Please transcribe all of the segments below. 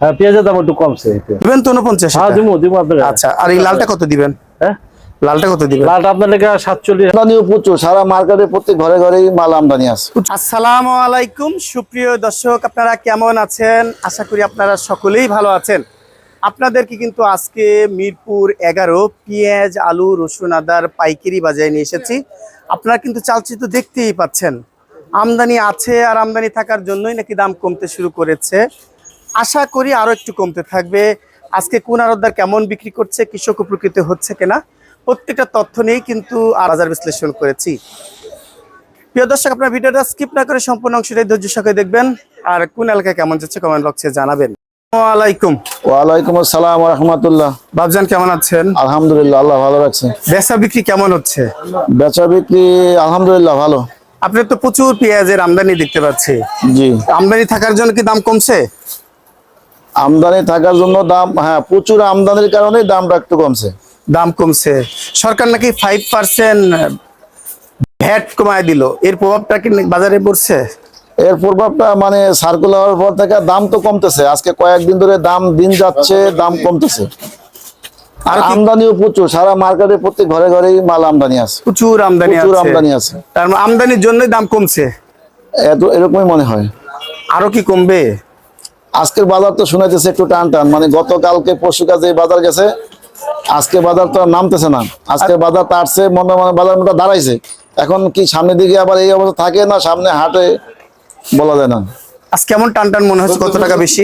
হ্যাঁ পেঁয়াজের দাম একটু কমছে। দিবেন তো উনপঞ্চাশ হ্যাঁ দিবো দিবো আপনার আচ্ছা আর এই লালটা কত দিবেন? হ্যাঁ? লালটা কত দিবেন? লালটা আপনার সাতচল্লিশ। আমদানিও প্রচুর সারা মার্কেটে প্রত্যেক ঘরে ঘরেই মাল আমদানি আছে। আসসালামু আলাইকুম সুপ্রিয় দর্শক আপনারা কেমন আছেন? আশা করি আপনারা সকলেই ভালো আছেন। আপনাদেরকে কিন্তু আজকে মিরপুর এগারো পেঁয়াজ আলু রসুন আদার পাইকারি বাজারে নিয়ে এসেছি। আপনারা কিন্তু চালচিত্র দেখতেই পাচ্ছেন। আমদানি আছে আর আমদানি থাকার জন্যই নাকি দাম কমতে শুরু করেছে। আশা করি আরও একটু কমতে থাকবে। আজকে কোন আরদার কেমন বিক্রি করছে কৃষক উপকৃত হচ্ছে কিনা প্রত্যেকটা তথ্য নিয়েই কিন্তু বাজার বিশ্লেষণ করেছি। প্রিয় দর্শক আপনার ভিডিওটা স্কিপ না করে সম্পূর্ণ অংশটাই ধৈর্য সহকারে দেখবেন। আর কোন এলাকায় কেমন যাচ্ছে কমেন্ট বক্সে জানাবেন। আলাইকুম ওয়ালাইকুম আসসালাম রহমতুল্লাহ বাবজান কেমন আছেন? আলহামদুলিল্লাহ আল্লাহ ভালো রাখছে। বেচা বিক্রি কেমন হচ্ছে? বেচা বিক্রি আলহামদুলিল্লাহ ভালো। আপনার তো প্রচুর পেঁয়াজের আমদানি দেখতে পাচ্ছি। জি। আমদানি থাকার জন্য কি দাম কমছে? আমদানি থাকার জন্য দাম হ্যাঁ প্রচুর আমদানির কারণে দামটা একটু কমছে। দাম কমছে। সরকার নাকি ফাইভ পার্সেন্ট ভ্যাট কমায় দিল। এর প্রভাবটা কি বাজারে পড়ছে? এর প্রভাবটা মানে সার্কুলার হওয়ার পর থেকে দাম তো কমতেছে। আজকে কয়েকদিন ধরে দাম দিন যাচ্ছে দাম কমতেছে। আর আর আমদানিও প্রচুর। সারা মার্কেটে প্রত্যেক ঘরে ঘরেই মাল আমদানি আছে। প্রচুর আমদানি প্রচুর আমদানি আছে। তার মানে আমদানির জন্যই দাম কমছে। এত এরকমই মনে হয়। আরও কি কমবে? আজকের বাজার তো শুনাইতেছে একটু টান টান। মানে গতকালকে পরশু কাজে বাজার গেছে আজকে বাজার তো আর নামতেছে না। আজকে বাজার তারছে মনে মনে বাজার মোটা দাঁড়াইছে। এখন কি সামনের দিকে আবার এই অবস্থা থাকে না সামনে হাটে বলা যায় না। আজ কেমন টান টান মনে হচ্ছে? কত টাকা বেশি?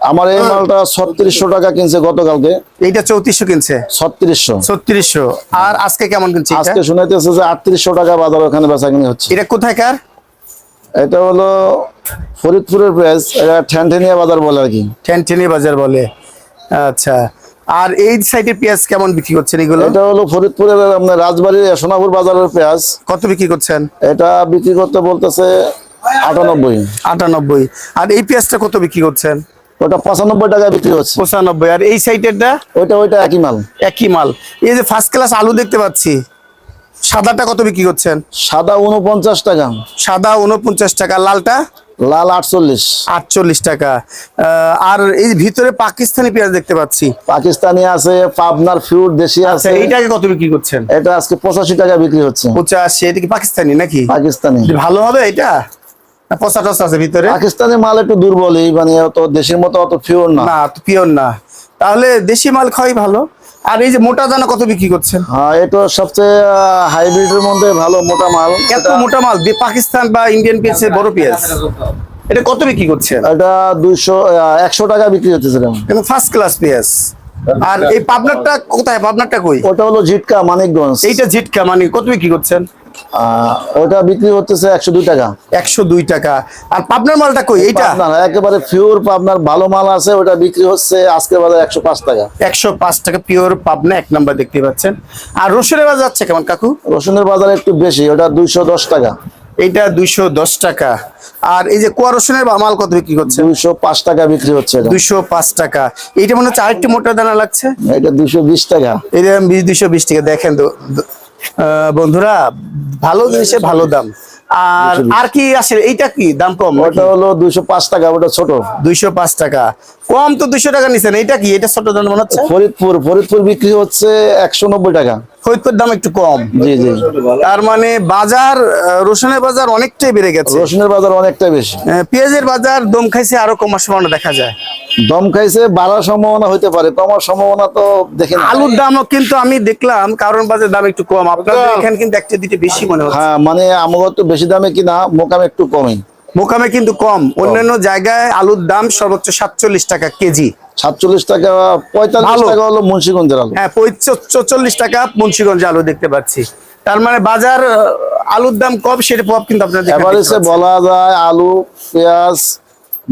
আমার এই মালটা ছত্রিশশো টাকা কিনছে গতকালকে। এইটা চৌত্রিশশো কিনছে? ছত্রিশশো। ছত্রিশশো। আর আজকে কেমন কিনছে আজকে শুনাইতেছে যে আটত্রিশশো টাকা বাজার ওখানে বেচা কিনে হচ্ছে। এটা কোথায়কার এটা হলো ফরিদপুরের প্রাইস এটা ঠ্যানঠেনিয়া বাজার বলে আর কি। ঠ্যানঠেনি বাজার বলে। আচ্ছা আর এই সাইডের পেঁয়াজ কেমন বিক্রি করছেন এগুলো? এটা হলো ফরিদপুরের আপনার রাজবাড়ির সোনাপুর বাজারের পেঁয়াজ। কত বিক্রি করছেন? এটা বিক্রি করতে বলতেছে আটানব্বই। আটানব্বই। আর এই পেঁয়াজটা কত বিক্রি করছেন? ওটা পঁচানব্বই টাকা বিক্রি হচ্ছে। পঁচানব্বই। আর এই সাইডেরটা ওইটা ওইটা একই মাল। একই মাল। এই যে ফার্স্ট ক্লাস আলু দেখতে পাচ্ছি। সাদাটা কত বিক্রি করছেন? সাদা উনপঞ্চাশ টাকা। সাদা উনপঞ্চাশ টাকা লালটা? লাল আটচল্লিশ। আটচল্লিশ টাকা। আর এই ভিতরে পাকিস্তানি পেঁয়াজ দেখতে পাচ্ছি। পাকিস্তানি আছে পাবনার ফিউর দেশি আচ্ছা আছে। এইটাকে কত বিক্রি করছেন? এটা আজকে পঁচাশি টাকা বিক্রি হচ্ছে। পঁচাশি এটা কি পাকিস্তানি নাকি? পাকিস্তানি। ভালো হবে এটা? পচা আছে ভিতরে? পাকিস্তানি মাল একটু দুর্বল এই মানে অত দেশের মতো অত না। না পিওর না। তাহলে দেশি মাল খাওয়াই ভালো। আর এই যে মোটা দানা কত বিক্রি করছেন? হ্যাঁ এটা সবচেয়ে হাইব্রিডের মধ্যে ভালো মোটা মাল। এত মোটা মাল পাকিস্তান বা ইন্ডিয়ান পেঁয়াজের বড় পেঁয়াজ। এটা কত বিক্রি করছেন? এটা দুইশো একশো টাকা বিক্রি হচ্ছে। কিন্তু ফার্স্ট ক্লাস পেঁয়াজ। আর এই পাবনারটা কোথায়? পাবনারটা কই? ওটা হলো জিটকা মানিকগঞ্জ। এইটা ঝিটকা মানে কত বিক্রি করছেন? ওটা বিক্রি হচ্ছে একশো দুই টাকা। একশো দুই টাকা। আর পাবনার মালটা কই? এইটা? পাবনার একেবারে পিওর পাবনার ভালো মাল আছে ওটা বিক্রি হচ্ছে আজকে বাজার একশো পাঁচ টাকা। একশো পাঁচ টাকা পিওর পাবনা এক নাম্বার দেখতে পাচ্ছেন। আর রসুনের বাজার যাচ্ছে কেমন কাকু? রসুনের বাজার একটু বেশি ওটা দুইশো দশ টাকা। এইটা দুইশো দশ টাকা। আর এই যে কুয়া রসুনের মাল কত বিক্রি করছে? দুইশো পাঁচ টাকা বিক্রি হচ্ছে এটা। দুইশো পাঁচ টাকা। এইটা মনে হচ্ছে আরেকটি মোটা দানা লাগছে? এটা দুইশো বিশ টাকা। বিশ দুইশো বিশ টাকা। দেখেন তো বন্ধুরা ভালো জিনিসে ভালো দাম। আর আর কি আছে? এইটা কি? দাম কম ওটা হলো দুইশো পাঁচ টাকা ওটা ছোট। দুইশো পাঁচ টাকা। কম তো দুইশো টাকা নিছেন। এইটা কি? এটা ছোট দাম মনে হচ্ছে? ফরিদপুর ফরিদপুর বিক্রি হচ্ছে একশো নব্বই টাকা। ফরিদপুর দাম একটু কম। জি জি। তার মানে বাজার রসুনের বাজার অনেকটাই বেড়ে গেছে। রসুনের বাজার অনেকটা বেশি। পেঁয়াজের বাজার দম খাইছে আরও কমার সম্ভাবনা দেখা যায়। দম খাইছে বাড়ার সম্ভাবনা হইতে পারে কমার সম্ভাবনা তো দেখি না। আলুর দামও কিন্তু আমি দেখলাম কারণ বাজার দাম একটু কম। আপনাদের এখানে কিন্তু একটা দিতে বেশি মনে হচ্ছে। হ্যাঁ মানে আমাদের তো বেশি দামে কিনা মোকাম একটু কমই। মোকামে কিন্তু কম। অন্যান্য জায়গায় আলুর দাম সর্বোচ্চ সাতচল্লিশ টাকা কেজি। সাতচল্লিশ টাকা পঁয়তাল্লিশ। টাকা হলো মুন্সিগঞ্জের আলু। হ্যাঁ চল্লিশ টাকা মুন্সিগঞ্জ আলু দেখতে পাচ্ছি। তার মানে বাজার আলুর দাম কম সেটা প্রভাব কিন্তু আপনাদের। বলা যায় আলু পেঁয়াজ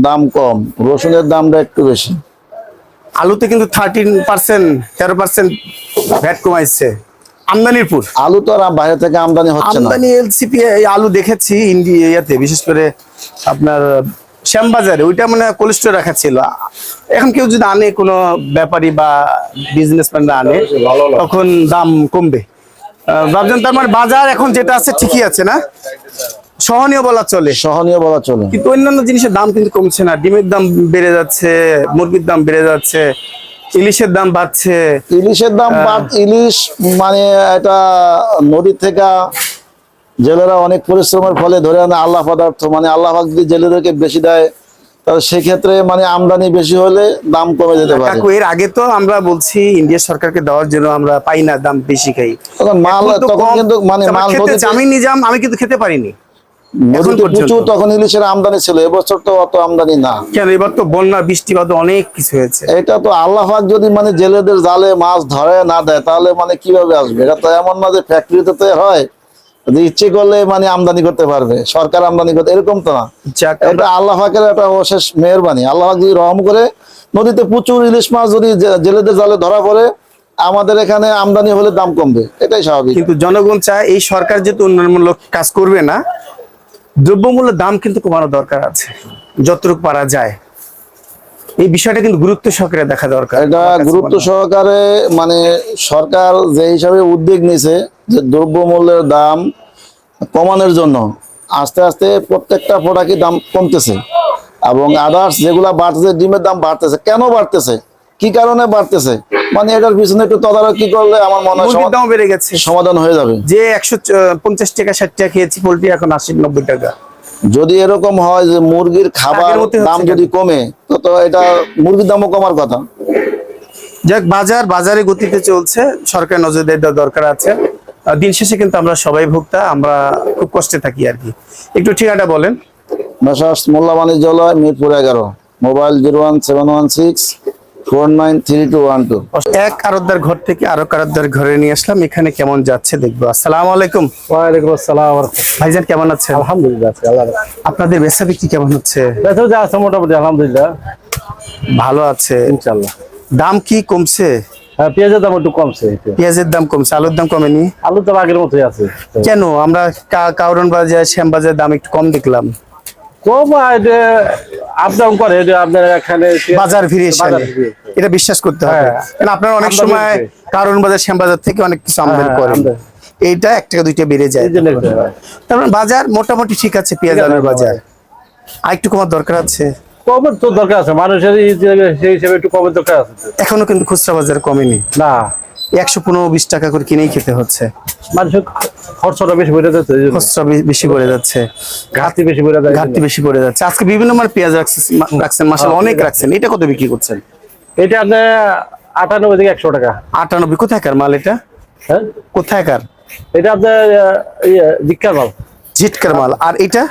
দাম কম রসুনের দামটা একটু বেশি। আলুতে কিন্তু থার্টিন পার্সেন্ট তেরো পার্সেন্ট ভ্যাট কমাইছে। আমদানির পুর। আলু তো আর বাইরে থেকে আমদানি হচ্ছে না। আমদানি এলসিপি আলু দেখেছি ইন্ডিয়াতে বিশেষ করে আপনার শ্যামবাজারে ওইটা মানে কোলেস্টোর রাখা ছিল। এখন কেউ যদি আনে কোনো ব্যাপারী বা বিজনেসম্যানরা আনে তখন দাম কমবে। ভাবছেন তার মানে বাজার এখন যেটা আছে ঠিকই আছে না? সহনীয় বলা চলে। সহনীয় বলা চলে। কিন্তু অন্যান্য জিনিসের দাম কিন্তু কমছে না। ডিমের দাম বেড়ে যাচ্ছে মুরগির দাম বেড়ে যাচ্ছে ইলিশের দাম বাড়ছে। ইলিশের দাম ইলিশ মানে এটা নদী থেকে জেলেরা অনেক পরিশ্রমের ফলে ধরে আনে আল্লাহ পদার্থ মানে আল্লাহ যদি জেলেদেরকে বেশি দেয় তাহলে সেক্ষেত্রে মানে আমদানি বেশি হলে দাম কমে যেতে পারে। কাকু এর আগে তো আমরা বলছি ইন্ডিয়া সরকারকে দেওয়ার জন্য আমরা পাই না দাম বেশি খাই। তখন মাল তখন কিন্তু মানে মাল আমি নিজাম আমি কিন্তু খেতে পারিনি। প্রচুর তখন ইলিশের আমদানি ছিল এবছর তো অত আমদানি না। কেন এবার তো বন্যা বৃষ্টিপাত অনেক কিছু হয়েছে। এটা তো আল্লাহ যদি মানে জেলেদের জালে মাছ ধরে না দেয় তাহলে মানে কীভাবে আসবে? এটা তো এমন না যে ফ্যাক্টরিতে হয় ইচ্ছে করলে মানে আমদানি করতে পারবে সরকার আমদানি করতে এরকম তো না। এটা আল্লাহ একটা অশেষ মেহরবানি। আল্লাহ যদি রহম করে নদীতে প্রচুর ইলিশ মাছ যদি জেলেদের জালে ধরা পড়ে আমাদের এখানে আমদানি হলে দাম কমবে। এটাই স্বাভাবিক। কিন্তু জনগণ চায় এই সরকার যেহেতু উন্নয়নমূলক কাজ করবে না দ্রব্যমূল্যের দাম কিন্তু কমানো দরকার আছে যতটুকু পারা যায়। এই বিষয়টা কিন্তু গুরুত্ব সহকারে দেখা দরকার। এটা গুরুত্ব সহকারে মানে সরকার যে হিসাবে উদ্যোগ নিছে যে দ্রব্যমূল্যের দাম কমানোর জন্য আস্তে আস্তে প্রত্যেকটা প্রোডাক্টের দাম কমতেছে এবং আদার্স যেগুলা বাড়তেছে ডিমের দাম বাড়তেছে কেন বাড়তেছে? কি কারণে বাড়তেছে? মানে এটার পিছনে একটু তদারকি করলে আমার মনে হয় মুরগির দাম বেড়ে গেছে। সমাধান হয়ে যাবে। যে একশো পঞ্চাশ টাকা ষাট টাকা খেয়েছি পোলট্রি এখন আশি নব্বই টাকা। যদি এরকম হয় যে মুরগির খাবার দাম যদি কমে তো তো এটা মুরগির দামও কমার কথা। যাক বাজার বাজারে গতিতে চলছে। সরকার নজর দেওয়ার দরকার আছে। দিন শেষে কিন্তু আমরা সবাই ভোক্তা আমরা খুব কষ্টে থাকি আর কি। একটু ঠিকানা বলেন। মেসার্স মোল্লা বাণিজ্যালয় মিরপুর এগারো। Mobile zero one seven one six four nine three two one two. এক আরতদার ঘর থেকে আরও আরতদার ঘরে নিয়ে আসলাম। এখানে কেমন যাচ্ছে দেখব। আসসালামু আলাইকুম। ওয়ালাইকুম আসসালাম। ভাইজান কেমন আছেন? আলহামদুলিল্লাহ আছি, আল্লাহ আপনাদের বেচা বিক্রি কেমন হচ্ছে? বেঁচে যা আছে মোটামুটি আলহামদুলিল্লাহ। ভালো আছে। ইনশাল্লাহ দাম কি কমছে? পেঁয়াজের দাম একটু কমছে পেঁয়াজের দাম কমছে আলুর দাম কমেনি? আলু তো আগের মতোই আছে। কেন? আমরা কাউরন বাজার শ্যাম বাজার দাম একটু কম দেখলাম। কম আপ করে এটা আপনার এখানে বাজার ফিরে এসে বাজার আনে। ফিরে। এটা বিশ্বাস করতে হবে। হ্যাঁ। কারণ আপনারা অনেক সময় কারণ বাজার শ্যাম বাজার থেকে অনেক কিছু আমদানি হ্যাঁ, করেন। এইটা এক টাকা দুইটা বেড়ে যায়। এই জন্য একটু, হ্যাঁ। তার মানে বাজার মোটামুটি ঠিক আছে পেঁয়াজ আলুর বাজার। আর একটু কমার দরকার আছে। কমের তো দরকার আছে মানুষের সেই হিসেবে একটু কমের দরকার আছে। এখনও কিন্তু খুচরা বাজার কমেনি। না। একশো পনেরো বিশ টাকা করে কিনেই খেতে হচ্ছে। মানুষের খরচটা বেশি বেড়ে যাচ্ছে বে- বেশি পড়ে যাচ্ছে। ঘাটতি বেশি বেড়ে যায় এই ঘাটতি বেশি পড়ে যাচ্ছে। আজকে বিভিন্ন মানে পেঁয়াজ রাখছে- রাখছেন মাসাল হ্যাঁ, অনেক রাখছেন। এটা কত বিক্রি করছেন? এটা আপনার আটানব্বই থেকে একশো টাকা। আটানব্বই কোথাকার মাল এটা? হ্যাঁ। কোথাকার এটা আপনার ইয়ে দীক্ষার মাল। জিটকার মাল। আর এটা?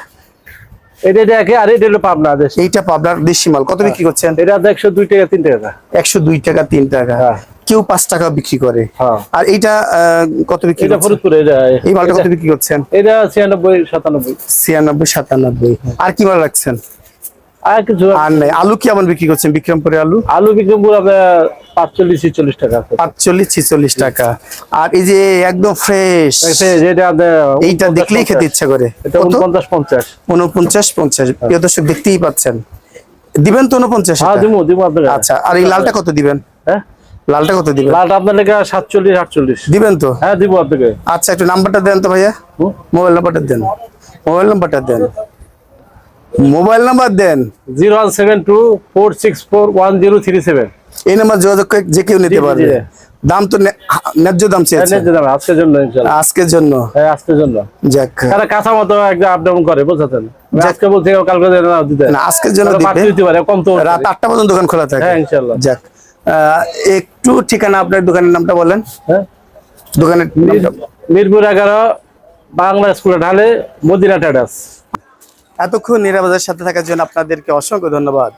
এটা এটা আর এটা হলো পাবনা দেশ। এইটা পাবনার দেশি মাল। কত বিক্রি করছেন? এটা আপনার একশো দুই টাকা তিন টাকা। একশো দুই টাকা তিন টাকা। হ্যাঁ। কেউ পাঁচ টাকা বিক্রি করে। হ্যাঁ। আর এইটা কত বিক্রি এটা করছেন? ফরিদপুরে এটা এই মালটা কত বিক্রি করছেন? এটা ছিয়ানব্বই সাতানব্বই। ছিয়ানব্বই সাতানব্বই। আর কি মাল রাখছেন? আর কিছু আর নাই। আলু কি বিক্রি করছেন? বিক্রমপুরে আলু? আলু বিক্রমপুর আপনার পাঁচচল্লিশ ছিচল্লিশ টাকা পাঁচচল্লিশ ছিচল্লিশ টাকা। আর এই যে একদম ফ্রেশ দেখছে যেটা এইটা দেখলেই খেতে 50 ইচ্ছা করে? উনপঞ্চাশ পঞ্চাশ। উনপঞ্চাশ পঞ্চাশ। প্রিয় দর্শক দেখতেই পাচ্ছেন। দিবেন তো উনপঞ্চাশ হ্যাঁ দিবো দিবো আপনার আচ্ছা আর এই লালটা কত দিবেন? হ্যাঁ? লালটা কত দিবেন? লালটা আপনার সাতচল্লিশ আটচল্লিশ। দিবেন তো? হ্যাঁ দিব আপনাকে। আচ্ছা একটু নাম্বারটা দেন তো ভাইয়া। মোবাইল নাম্বারটা দেন। মোবাইল নাম্বারটা দেন। মোবাইল নাম্বার দেন। Zero one seven two four six four one zero three seven. এই নাম্বার যোগাযোগ করে যে কেউ নিতে পারবে। দাম তো ন্যা- ন্যায্য দাম চেয়েছে। আজকের জন্য আজকের জন্য। হ্যাঁ আজকের জন্য। যাক। তারা কাঁচা মতো একদম আপ ডাউন করে বুঝছেন? আজকে বলছে কালকে না দিতে। না, আজকের জন্য দিতে পারে কম তো রাত আটটা পর্যন্ত দোকান খোলা থাকে। হ্যাঁ ইনশাল্লাহ। যাক। একটু ঠিকানা আপনার দোকানের নামটা বলেন। হ্যাঁ? দোকানের মিরপুর এগারো বাংলা স্কুলে ঢালে মদিনা ট্রেডার্স। এতক্ষণ নিরাপদের সাথে থাকার জন্য আপনাদেরকে অসংখ্য ধন্যবাদ।